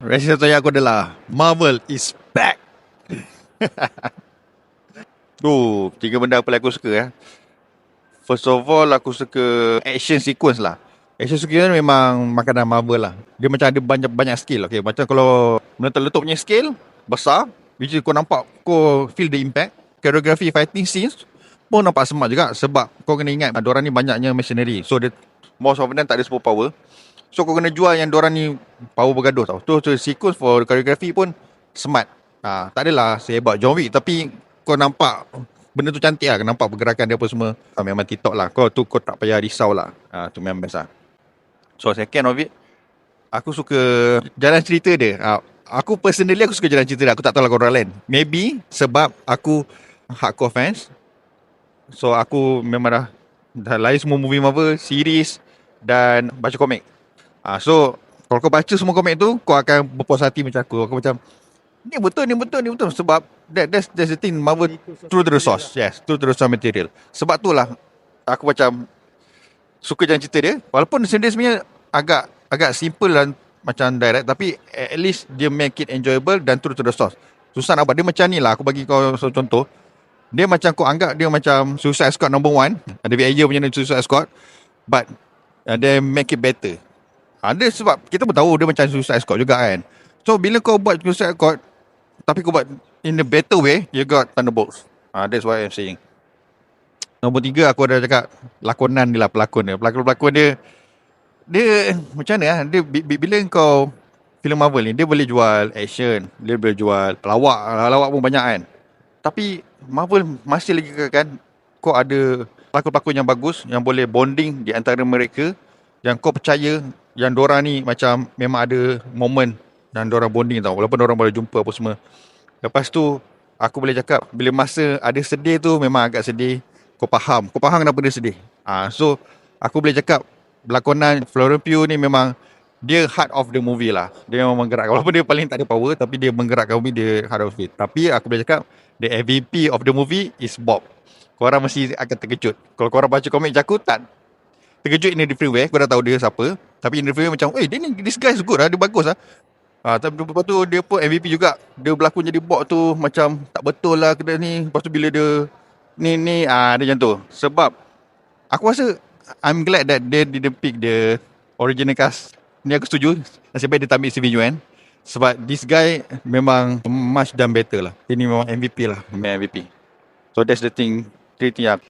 Reaksi satu yang aku adalah Marvel is back. tu, tiga benda apa yang aku suka ya. First of all, aku suka action sequence lah. Action sequence ni memang makanan Marvel lah. Dia macam ada banyak-banyak skill. Okay? Macam kalau meletup-letup punya skill, besar. Which kau nampak, kau feel the impact. Choreography fighting scenes pun nampak smart juga. Sebab kau kena ingat, orang ni banyaknya machinery. So, dia, most of them tak ada super power. So kau kena jual yang orang ni power bergaduh tau. Tu so, sequence for choreography pun smart. Ha, tak adalah sehebat John Wick tapi kau nampak benda tu cantik lah. Nampak pergerakan dia apa semua. Ha, memang TikTok lah. Kau tu kau tak payah risau lah. Ha, tu memang best lah. So second of it, aku suka jalan cerita dia. Ha, aku personally aku suka jalan cerita dia. Aku tak tahu lah orang lain. Maybe sebab aku hardcore fans. So aku memang dah, dah lain semua movie Marvel, series dan baca komik. Ah, so kalau kau baca semua komik tu, kau akan berpuas hati macam aku. Aku macam ni betul, ni betul, ni betul sebab that that's, that's the thing Marvel to the source. Yes, true to the source material. Sebab tu lah aku macam suka jalan cerita dia. Walaupun sendiri sebenarnya agak agak simple dan macam direct tapi at least dia make it enjoyable dan true to the source. Susah nak buat. Dia macam ni lah. Aku bagi kau contoh. Dia macam kau anggap dia macam Suicide Squad number one. Ada VIJ punya Suicide Squad. But uh, they make it better. Ada sebab kita pun tahu dia macam Suicide Squad juga kan. So bila kau buat Suicide Squad tapi kau buat in a better way, you got Thunderbolts. Ah, uh, that's what I'm saying. Nombor tiga aku ada cakap lakonan dia lah pelakon dia. Pelakon-pelakon dia dia macam mana ah? Dia bila kau filem Marvel ni dia boleh jual action, dia boleh jual lawak, lawak pun banyak kan. Tapi Marvel masih lagi kan kau ada pelakon-pelakon yang bagus yang boleh bonding di antara mereka yang kau percaya yang Dora ni macam memang ada moment dan Dora bonding tau. Walaupun orang boleh jumpa apa semua. Lepas tu aku boleh cakap bila masa ada sedih tu memang agak sedih. Kau faham. Kau faham kenapa dia sedih? Ah so aku boleh cakap berlakonan Florence Pugh ni memang dia heart of the movie lah. Dia memang menggerakkan. Walaupun dia paling tak ada power tapi dia menggerakkan movie dia heart of it. Tapi aku boleh cakap the MVP of the movie is Bob. Korang mesti akan terkejut. Kalau korang baca komik aku tak. Terkejut in a different way. Dah tahu dia siapa. Tapi in a different way macam, eh dia ni, this guy is good lah. Dia bagus lah. Ah, tapi lepas tu dia pun MVP juga. Dia berlakon jadi bot tu macam tak betul lah kedai ni. Lepas tu bila dia ni ni ah dia macam tu. Sebab aku rasa I'm glad that they didn't pick the original cast. Ni aku setuju. Nasib baik dia tak ambil Steven Yeun. Sebab this guy memang much done better lah. Dia ni memang MVP lah. Memang MVP. So that's the thing. Three thing yang